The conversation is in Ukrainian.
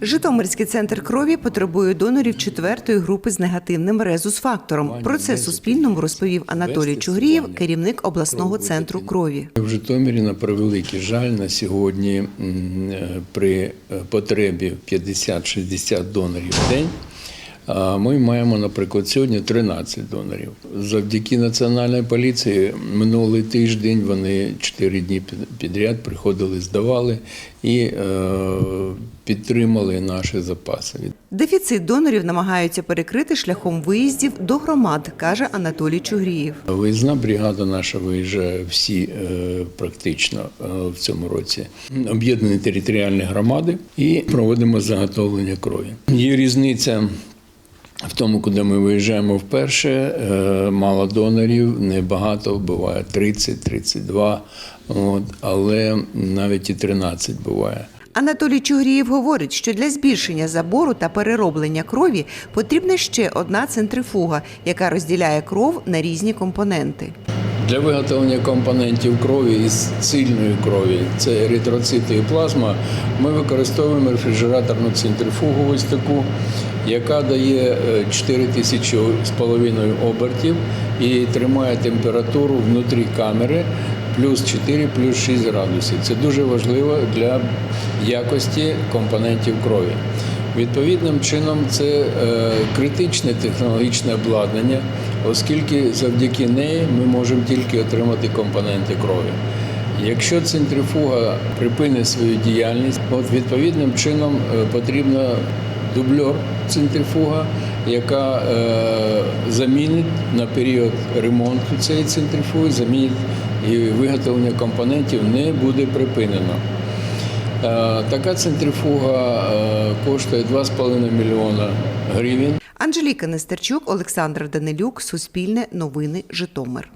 Житомирський центр крові потребує донорів четвертої групи з негативним резус-фактором. Про це Суспільному розповів Анатолій Чугрієв, керівник обласного центру крові. В Житомирі, на превеликий жаль, на сьогодні е, при е, потребі 50-60 донорів в день. А Ми маємо, наприклад, сьогодні 13 донорів. Завдяки національній поліції минулий тиждень вони 4 дні підряд приходили, здавали і е, підтримали наші запаси. Дефіцит донорів намагаються перекрити шляхом виїздів до громад, каже Анатолій Чугрієв. Виїзна бригада наша виїжджає всі е, практично е, в цьому році. Об'єднані територіальні громади і проводимо заготовлення крові. Є різниця. В тому, куди ми виїжджаємо вперше, е, мало донорів, небагато, буває 30-32, от, але навіть і 13 буває. Анатолій Чугрієв говорить, що для збільшення забору та перероблення крові потрібна ще одна центрифуга, яка розділяє кров на різні компоненти. Для виготовлення компонентів крові із цільної крові, це еритроцити і плазма, ми використовуємо рефрижераторну центрифугу ось таку, яка дає е, 4 тисячі з половиною обертів і тримає температуру внутрі камери плюс 4, плюс 6 градусів. Це дуже важливо для якості компонентів крові. Відповідним чином це е, критичне технологічне обладнання, оскільки завдяки неї ми можемо тільки отримати компоненти крові. Якщо центрифуга припинить свою діяльність, от відповідним чином е, потрібна дубльор центрифуга, яка е, замінить на період ремонту цієї центрифуги, замінить і виготовлення компонентів не буде припинено. Е, Така центрифуга е, коштує 2,5 мільйона гривень. Анжеліка Нестерчук, Олександр Данилюк, Суспільне новини, Житомир.